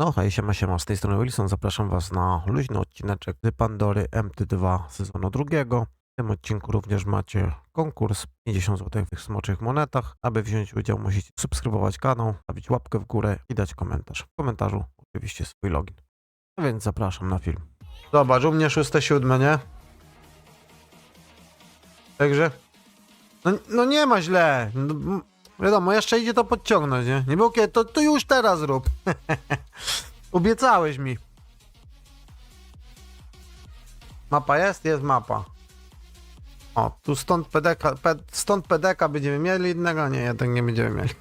No hej, siema, siema, z tej strony Wilson, zapraszam was na luźny odcineczek z Pandory MT2 sezonu drugiego. W tym odcinku również macie konkurs 50 zł w tych smoczych monetach. Aby wziąć udział musicie subskrybować kanał, stawić łapkę w górę i dać komentarz. W komentarzu oczywiście swój login. No więc zapraszam na film. Zobacz, u mnie szóste, siódme, nie? Także... No, no nie ma źle. No, wiadomo, jeszcze idzie to podciągnąć, nie? Nie było kiedy, to, to już teraz rób. Obiecałeś mi. Mapa jest? Jest mapa. O, tu stąd PDK, stąd PDK będziemy mieli innego? Nie, jednak nie będziemy mieli.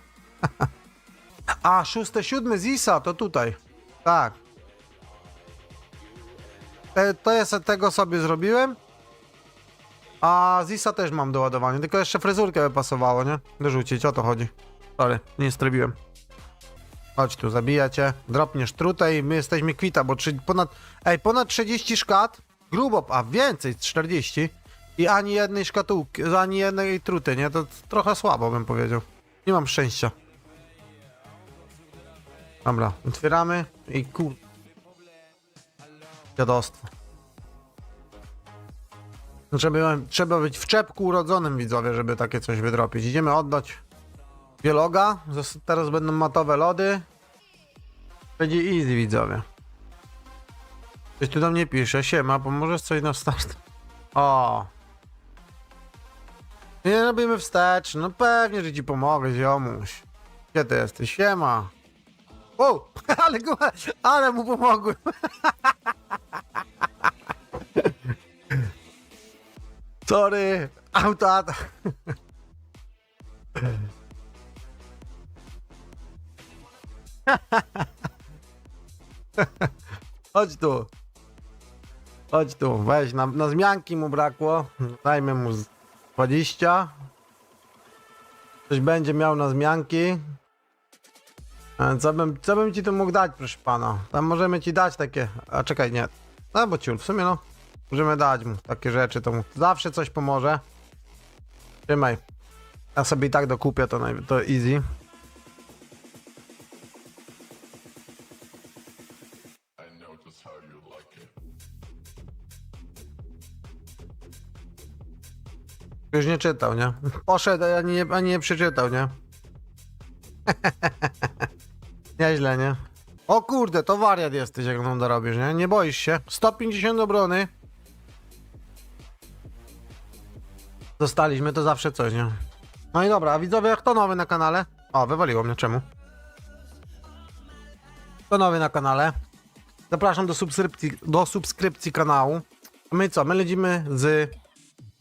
A, szóste, siódme z ISA, to tutaj. Tak. Te, to jest tego sobie zrobiłem. A z ISA też mam doładowanie, tylko jeszcze fryzurkę by pasowało, nie? Dorzucić, o to chodzi. Sorry, nie strebiłem. Chodź tu, zabijacie, dropniesz trutę i my jesteśmy kwita, bo trzy, ponad, ej, ponad 30 szkat, grubo, a więcej, 40 i ani jednej szkatułki, ani jednej truty, nie? To trochę słabo bym powiedział. Nie mam szczęścia. Dobra, otwieramy i kur... Dziadostwo. No, Trzeba, trzeba być w czepku urodzonym, widzowie, żeby takie coś wydropić. Idziemy oddać Bieloga. Zas- Teraz będą matowe lody. Będzie easy, widzowie. Ktoś tu do mnie pisze. Siema, pomożesz coś na start? O. Nie robimy wstecz. No pewnie, że ci pomogę, ziomuś. Gdzie ty jesteś? Siema. O, ale, go, ale mu pomogłem. Sorry, autoata. Chodź tu. Chodź tu, weź, na, na zmianki mu brakło. Dajmy mu z 20. Coś będzie miał na zmianki. E, Co bym, co bym ci tu mógł dać, proszę pana? Tam możemy ci dać takie. A czekaj, nie. No bo ciul, w sumie no. Możemy dać mu takie rzeczy, to mu zawsze coś pomoże. Trzymaj. Ja sobie i tak dokupię to, to easy. Już nie czytał, nie? Poszedł, a nie, ani nie przeczytał, nie? Nieźle, nie? O kurde, to wariat jesteś, jak nam dorobisz, nie? Nie boisz się? 150 obrony. Zostaliśmy, to zawsze coś, nie? No i dobra, a widzowie, kto nowy na kanale? O, wywaliło mnie, czemu? Kto nowy na kanale? Zapraszam do subskrypcji, do subskrypcji kanału. A my co? My lecimy z...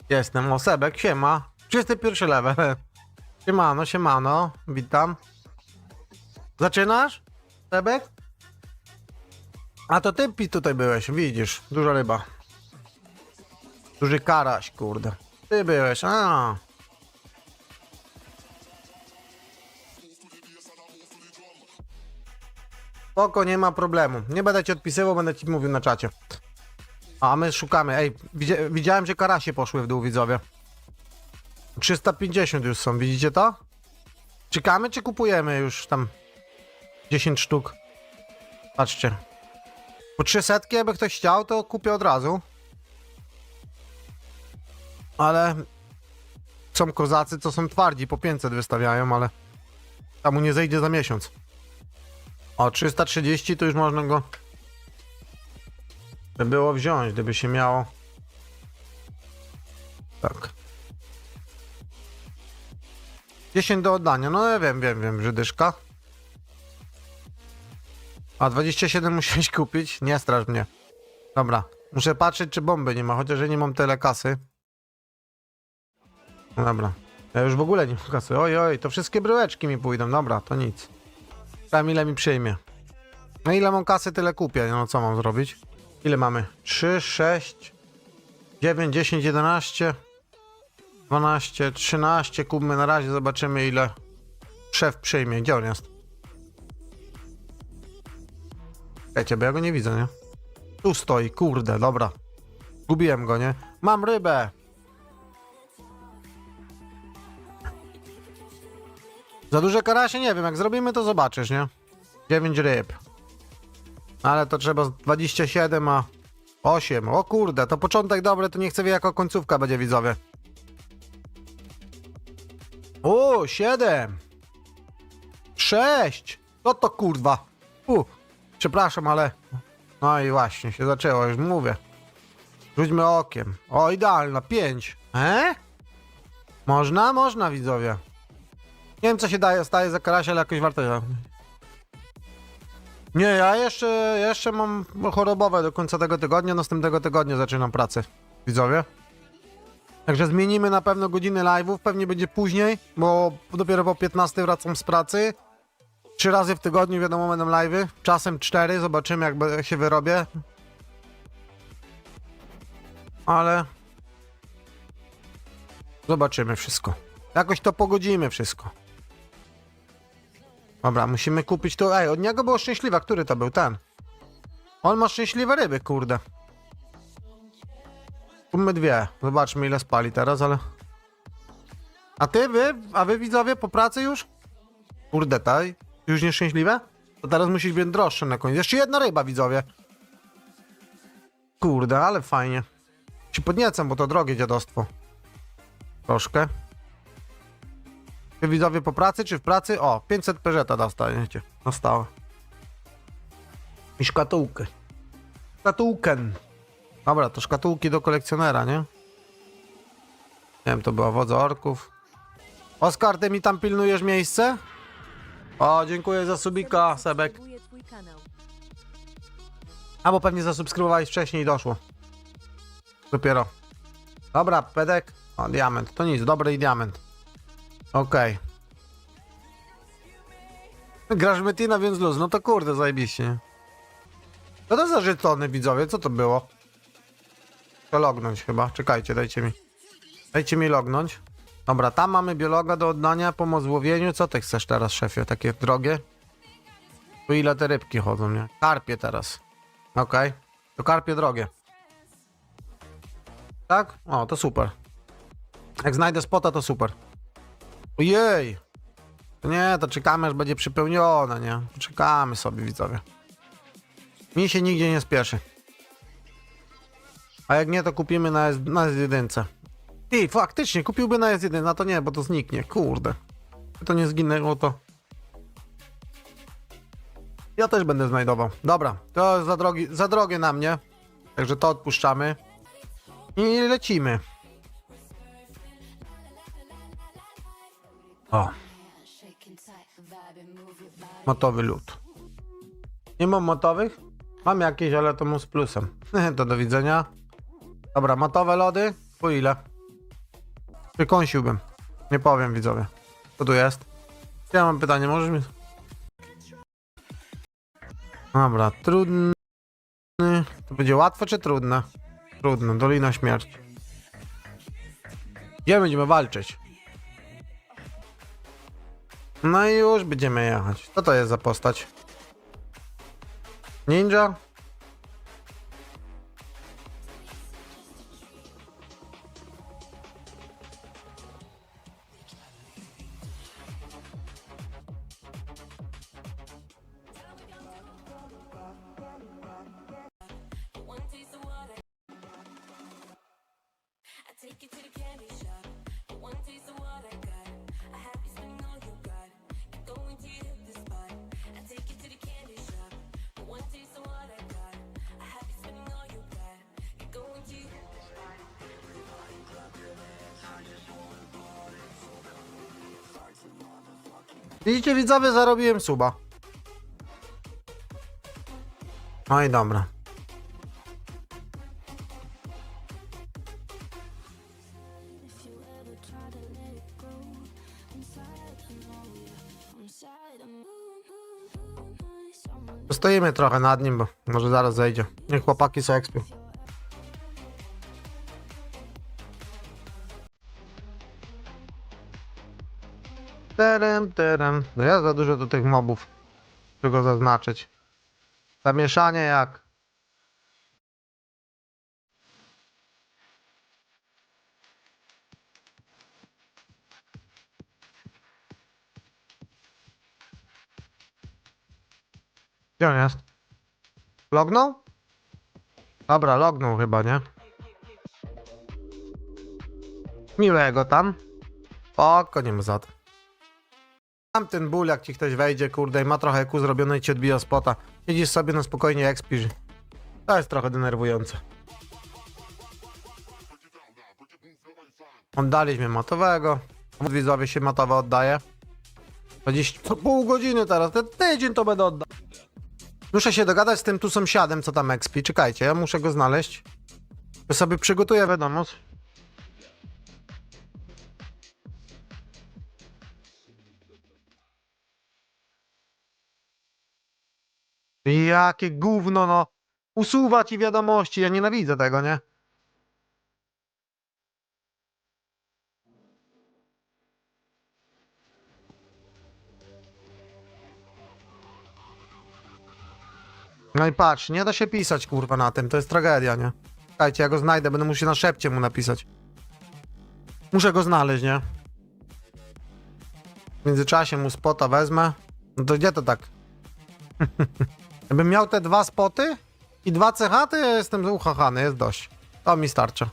Jestem, o Sebek, siema. 31 level. Siemano, siemano, witam. Zaczynasz? Sebek? A to ty tutaj byłeś, widzisz, duża ryba. Duży karaś, kurde. Ty byłeś, a. Spoko, nie ma problemu. Nie będę ci odpisywał, będę ci mówił na czacie. A my szukamy. Ej, widzia- widziałem, że karasie poszły w dół, widzowie. 350 już są, widzicie to? Czekamy, czy kupujemy już tam 10 sztuk? Patrzcie. Po 300, jakby ktoś chciał, to kupię od razu. Ale są kozacy, co są twardzi, po 500 wystawiają, ale tam mu nie zejdzie za miesiąc. O, 330 to już można go by było wziąć, gdyby się miało. Tak. 10 do oddania. No ja wiem, wiem, wiem, że dyszka. A 27 musiałeś kupić? Nie straż mnie. Dobra. Muszę patrzeć, czy bomby nie ma, chociaż ja nie mam tyle kasy. Dobra. Ja już w ogóle nie mam. Oj, oj, to wszystkie bryłeczki mi pójdą. Dobra, to nic. Tam ile mi przyjmie. No ile mam kasy, tyle kupię. No co mam zrobić? Ile mamy? 3, 6, 9, 10, 11, 12, 13. Kupmy na razie, zobaczymy ile szef przyjmie. Gdzie on jest? Czekajcie, bo ja go nie widzę, nie? Tu stoi, kurde, dobra. Gubiłem go, nie? Mam rybę! Za duże karasie? Nie wiem, jak zrobimy to zobaczysz, nie? 9 ryb. Ale to trzeba z 27, a 8. O kurde, to początek dobry, to nie chcę wie jaka końcówka będzie widzowie. O, 7. 6. No to kurwa. U, przepraszam, ale... No i właśnie, się zaczęło, już mówię. Rzućmy okiem. O, idealna, 5. E? Można? Można, widzowie. Nie wiem, co się daje, staje za karasia, ale jakoś warto. Nie, ja jeszcze, jeszcze mam chorobowe do końca tego tygodnia, następnego tygodnia zaczynam pracę, widzowie. Także zmienimy na pewno godziny live'ów, pewnie będzie później, bo dopiero po 15 wracam z pracy. Trzy razy w tygodniu, wiadomo, będą live'y, czasem cztery, zobaczymy jak się wyrobię. Ale... Zobaczymy wszystko. Jakoś to pogodzimy wszystko. Dobra, musimy kupić tu. Ej, od niego było szczęśliwa. Który to był? Ten. On ma szczęśliwe ryby, kurde. Kupmy dwie. Zobaczmy ile spali teraz, ale... A ty, wy? A wy widzowie po pracy już? Kurde, taj. Już nieszczęśliwe? To teraz musi być droższe na koniec. Jeszcze jedna ryba, widzowie. Kurde, ale fajnie. Ci podniecam, bo to drogie dziadostwo. Troszkę. Wy widzowie po pracy czy w pracy? O, 500 peżeta dostaniecie. Dostała. I szkatułkę. Szkatułkę. Dobra, to szkatułki do kolekcjonera, nie? Nie wiem, to była wodza orków. Oskar, ty mi tam pilnujesz miejsce? O, dziękuję za subika, Sebek. Obserwuję twój kanał. A, bo pewnie zasubskrybowałeś wcześniej i doszło. Dopiero. Dobra, pedek. O, diament. To nic, dobry i diament. Okej. Grasz Metina, więc luz. No to kurde, zajebiście. Co to za żetony, widzowie? Co to było? To lognąć chyba. Czekajcie, dajcie mi. Dajcie mi lognąć. Dobra, tam mamy biologa do oddania, pomoc w łowieniu. Co ty chcesz teraz, szefie? Takie drogie? Tu ile te rybki chodzą, nie? Karpie teraz. Okej. To karpie drogie. Tak? O, to super. Jak znajdę spota, to super. Ojej! Nie, to czekamy, aż będzie przypełnione, nie? Czekamy sobie, widzowie. Mi się nigdzie nie spieszy. A jak nie, to kupimy na, S, na S1. Ty, faktycznie, kupiłby na S1, a to nie, bo to zniknie. Kurde. To nie zginęło, to... Ja też będę znajdował. Dobra, to za, drogi, za drogie na mnie. Także to odpuszczamy. I lecimy. O. Motowy lód. Nie mam motowych? Mam jakieś, ale to mu z plusem. to do widzenia. Dobra, matowe lody. Po ile? Wykąsiłbym. Nie powiem widzowie. Co tu jest? Ja mam pytanie, możesz mi... Dobra, trudny. To będzie łatwe czy trudne? Trudne, Dolina Śmierci. Gdzie będziemy walczyć? No i już będziemy jechać. Co to jest za postać? Ninja? Widzicie widzowie, zarobiłem suba. No i dobra. Stoimy trochę nad nim, bo może zaraz zejdzie. Niech chłopaki są ekspią. Terem, terem. No ja za dużo do tych mobów. Czego zaznaczyć. Zamieszanie jak. Gdzie on jest? Lognął? Dobra, lognął chyba, nie? Miłego tam. Spoko, nie ma za to. Tam ten ból, jak ci ktoś wejdzie, kurde, i ma trochę ku zrobione i ci odbija spota. Siedzisz sobie na spokojnie, ekspisz. To jest trochę denerwujące. Oddaliśmy matowego. Widzowie się matowe oddaje. 20, to pół godziny teraz, ten tydzień to będę oddał. Muszę się dogadać z tym tu sąsiadem, co tam expi. Czekajcie, ja muszę go znaleźć. To sobie przygotuję wiadomość. Jakie gówno, no. Usuwa ci wiadomości, ja nienawidzę tego, nie? No i patrz, nie da się pisać kurwa na tym, to jest tragedia, nie? Słuchajcie, ja go znajdę, będę musiał na szepcie mu napisać. Muszę go znaleźć, nie? W międzyczasie mu spota wezmę. No to gdzie to tak? Jakbym miał te dwa spoty i dwa CH, to ja jestem uchachany, jest dość. To mi starcza.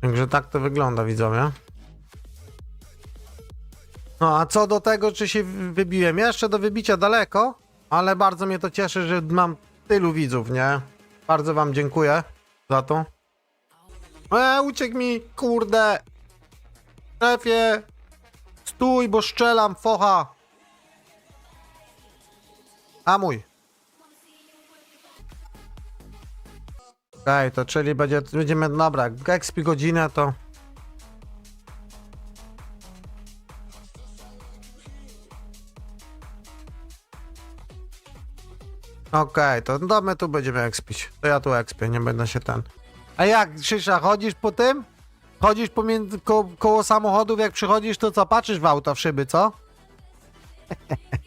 Także tak to wygląda, widzowie. No a co do tego, czy się wybiłem? Jeszcze do wybicia daleko, ale bardzo mnie to cieszy, że mam tylu widzów, nie? Bardzo wam dziękuję za to. E, uciekł mi, kurde. Szefie, stój, bo szczelam, focha. A mój. Okej, to czyli będzie, będziemy, dobra, jak godzinę, to... Okej, to no my tu będziemy expić. To ja tu expię, nie będę się ten... A jak, Szysza, chodzisz po tym? Chodzisz pomiędzy, ko koło samochodów, jak przychodzisz, to co, patrzysz w auto, w szyby, co?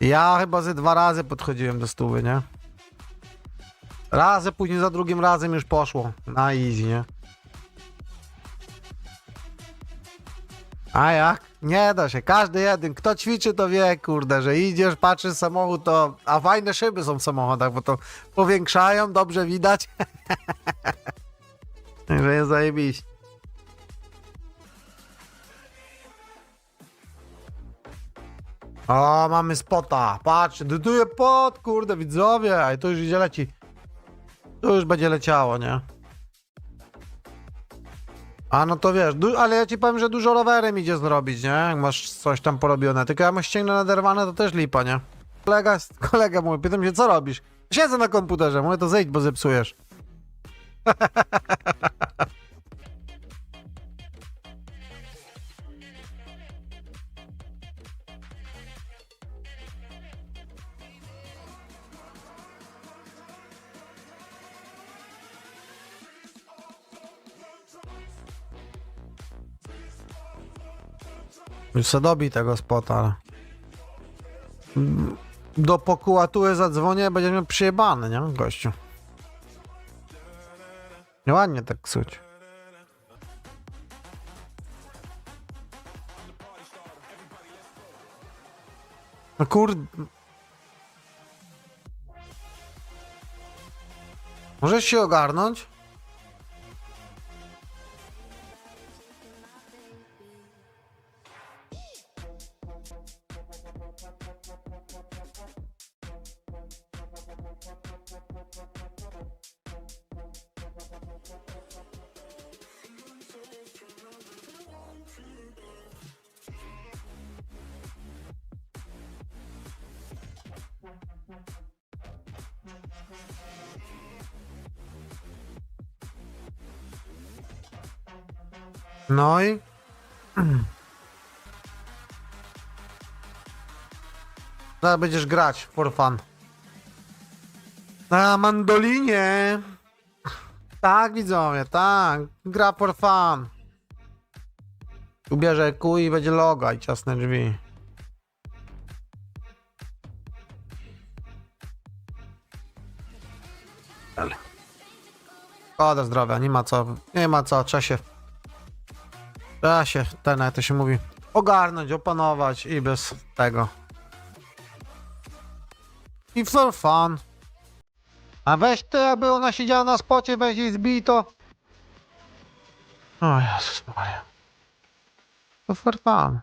Ja chyba ze dwa razy podchodziłem do stówy, nie? Razem, później za drugim razem już poszło. Na easy, nie? A jak? Nie da się. Każdy jeden. Kto ćwiczy, to wie, kurde, że idziesz, patrzysz samochód, to... A fajne szyby są w samochodach, bo to powiększają, dobrze widać. Także jest zajebiście. O, mamy spota. Patrz, duduje pot, kurde, widzowie. A to już idzie leci. To już będzie leciało, nie? A no to wiesz, ale ja ci powiem, że dużo rowerem idzie zrobić, nie? Jak masz coś tam porobione. Tylko ja mam ścięgnę naderwane, to też lipa, nie? Kolega, kolega mówi, pytam się, co robisz? Siedzę na komputerze, mówię, to zejdź, bo zepsujesz. Już se dobi tego spota, Do pokułatury zadzwonię, będzie miał przyjebany, nie? Gościu. Ładnie tak ksuć. No kur... Możesz się ogarnąć? No i... Zaraz będziesz grać for fun. Na mandolinie. Tak, widzowie, tak. Gra for fun. Ubierze kuj i będzie loga i ciasne drzwi. Ale. Szkoda zdrowia, nie ma co, nie ma co, trzeba się, trzeba się, ten, jak to się mówi, ogarnąć, opanować i bez tego. I for fun. A weź ty, aby ona siedziała na spocie, weź jej zbij to. O Jezus Maria. To for fun.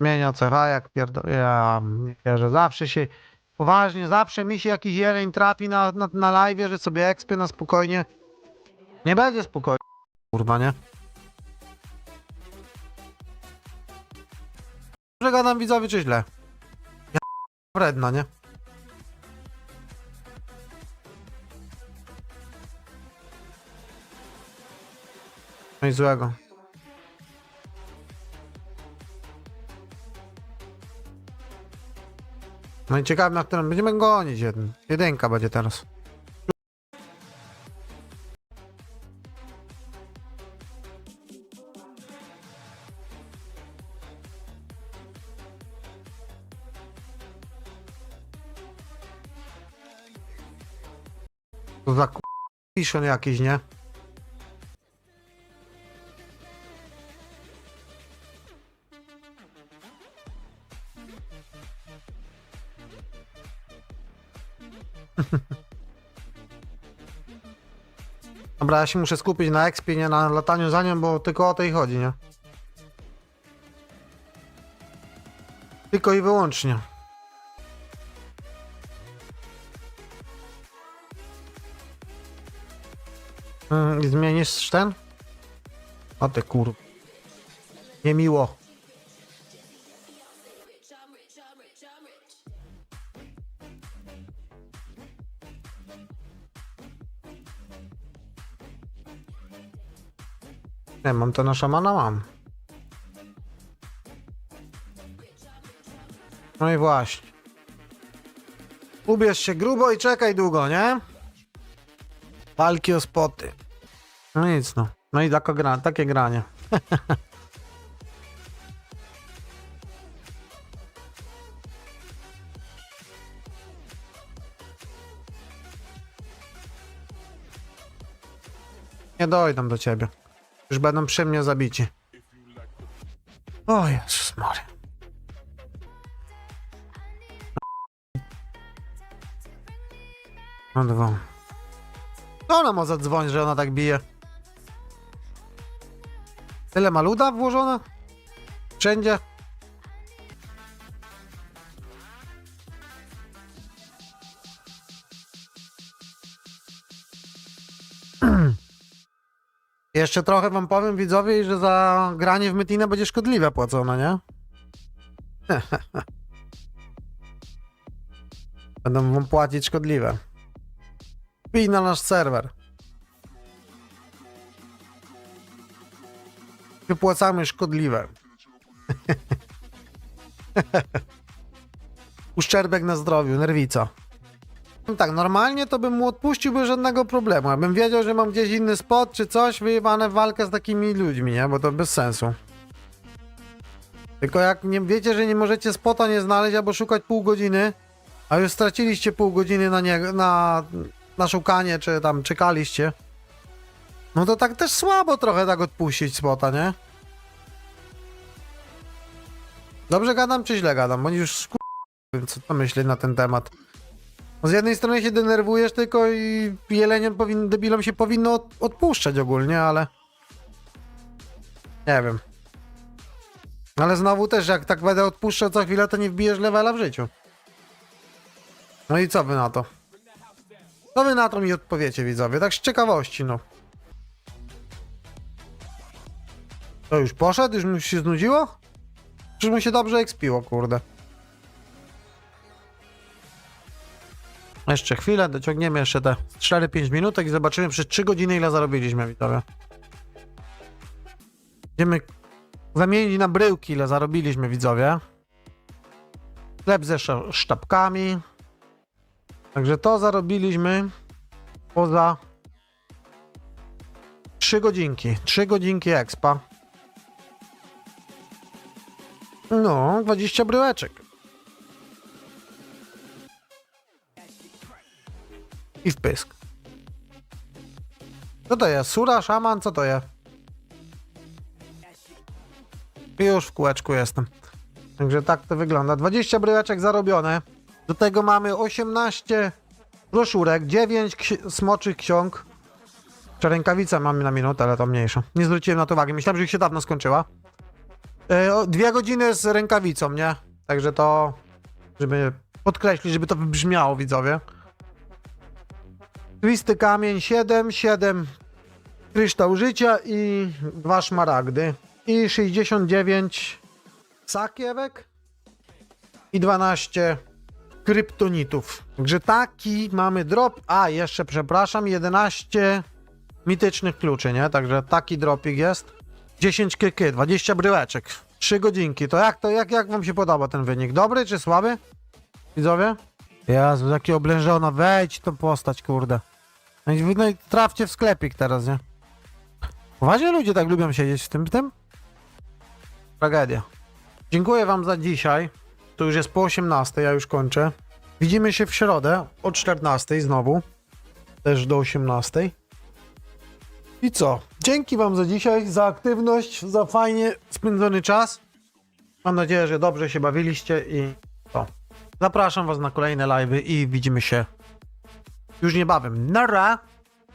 Zmienia cecha jak pierdol... Ja nie wierzę. Zawsze się... Poważnie, zawsze mi się jakiś jeleń trafi na, na, na live, że sobie ekspię na spokojnie. Nie będzie spokojnie. Kurwa, nie? Że gadam widzowie, czy źle? Ja wredna, nie? I złego. No i ciekawe, na którym będziemy gonić jeden. Jedynka będzie teraz. To za piszon jakiś, nie? Dobra, ja się muszę skupić na expie, nie na lataniu za nią, bo tylko o i chodzi, nie? Tylko i wyłącznie. Mm, zmienisz ten? O ty kur... Niemiło. Nie, mam to na szamana? Mam. No i właśnie. Ubierz się grubo i czekaj długo, nie? Walki o spoty. No nic no. No i tako gra, takie granie. Nie dojdą do ciebie. Już będą przy mnie zabici. O Jezus Maria. No dwa. Co ona ma zadzwonić, że ona tak bije? Tyle ma luda włożone? Wszędzie? Jeszcze trochę wam powiem widzowie, że za granie w Metina będzie szkodliwe płacone, nie? Będą wam płacić szkodliwe. Wbij na nasz serwer. Wypłacamy szkodliwe. Uszczerbek na zdrowiu, nerwica. No Tak, normalnie to bym mu odpuścił bez żadnego problemu. Jakbym wiedział, że mam gdzieś inny spot czy coś, wyjebane walkę z takimi ludźmi, nie? Bo to bez sensu. Tylko jak nie wiecie, że nie możecie spota nie znaleźć albo szukać pół godziny, a już straciliście pół godziny na, nie, na, na szukanie, czy tam czekaliście, no to tak też słabo trochę tak odpuścić spota, nie? Dobrze gadam, czy źle gadam? Bo już sku... co to myślę na ten temat. No z jednej strony się denerwujesz tylko i jeleniom powin... debilom się powinno od... odpuszczać ogólnie, ale... Nie wiem. Ale znowu też, jak tak będę odpuszczał co chwilę, to nie wbijesz levela w życiu. No i co wy na to? Co wy na to mi odpowiecie, widzowie? Tak z ciekawości, no. To już poszedł? Już mu się znudziło? Czy mu się dobrze ekspiło, kurde? Jeszcze chwilę, dociągniemy jeszcze te 4-5 minutek i zobaczymy przez 3 godziny ile zarobiliśmy, widzowie. Będziemy zamienić na bryłki ile zarobiliśmy, widzowie. Chleb ze sz- sztabkami. Także to zarobiliśmy poza 3 godzinki. 3 godzinki expa. No, 20 bryłeczek. I wpysk. Co to jest? Sura, szaman? Co to jest? Już w kółeczku jestem. Także tak to wygląda. 20 bryłeczek zarobione. Do tego mamy 18 broszurek, 9 ksi- smoczych ksiąg. Czy rękawice mamy na minutę, ale to mniejsza. Nie zwróciłem na to uwagi. Myślałem, że ich się dawno skończyła. E, dwie godziny z rękawicą, nie? Także to, żeby podkreślić, żeby to wybrzmiało, widzowie. Twisty kamień 7, 7 kryształ życia i dwa szmaragdy. I 69 sakiewek i 12 kryptonitów. Także taki mamy drop. A, jeszcze przepraszam, 11 mitycznych kluczy, nie? Także taki dropik jest. 10 kyky, 20 bryłeczek, 3 godzinki. To jak to, jak, jak wam się podoba ten wynik? Dobry czy słaby? Widzowie? Jezu, jaki oblężona, wejdź tą postać, kurde. No i, no i trafcie w sklepik teraz, nie? Poważnie ludzie tak lubią siedzieć w tym, w tym? Tragedia. Dziękuję wam za dzisiaj. To już jest po 18, ja już kończę. Widzimy się w środę o 14 znowu. Też do 18. I co? Dzięki wam za dzisiaj, za aktywność, za fajnie spędzony czas. Mam nadzieję, że dobrze się bawiliście i to. Zapraszam was na kolejne live'y i widzimy się już niebawem. Nara!